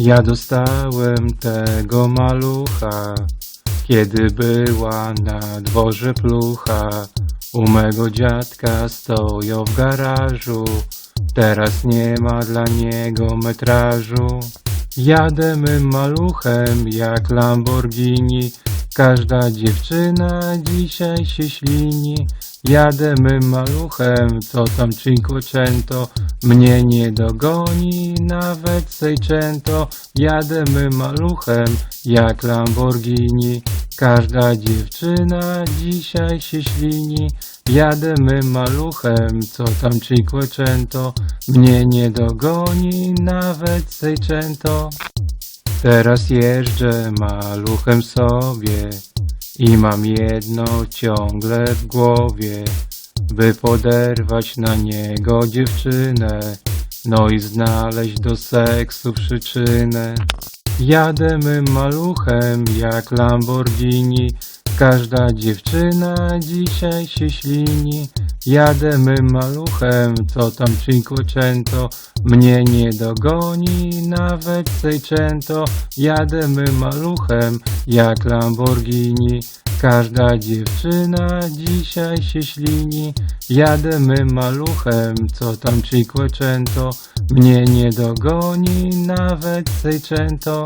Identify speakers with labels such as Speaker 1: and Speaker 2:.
Speaker 1: Ja dostałem tego malucha, kiedy była na dworze plucha. U mego dziadka stoją w garażu, teraz nie ma dla niego metrażu. Jadę mym maluchem jak Lamborghini, każda dziewczyna dzisiaj się ślini. Jadę mym maluchem, co tam Cinquecento, mnie nie dogoni nawet Seicento. Jadę mym maluchem jak Lamborghini, każda dziewczyna dzisiaj się ślini. Jadę mym maluchem, co tam Cinquecento, mnie nie dogoni nawet Seicento. Teraz jeżdżę maluchem sobie i mam jedno ciągle w głowie, by poderwać na niego dziewczynę, no i znaleźć do seksu przyczynę. Jadę mym maluchem jak Lamborghini, każda dziewczyna dzisiaj się ślini. Jadę mym maluchem, co tam Cinquecento, mnie nie dogoni nawet Seicento. Jadę mym maluchem jak Lamborghini, każda dziewczyna dzisiaj się ślini. Jadę mym maluchem, co tam Cinquecento, mnie nie dogoni nawet Seicento.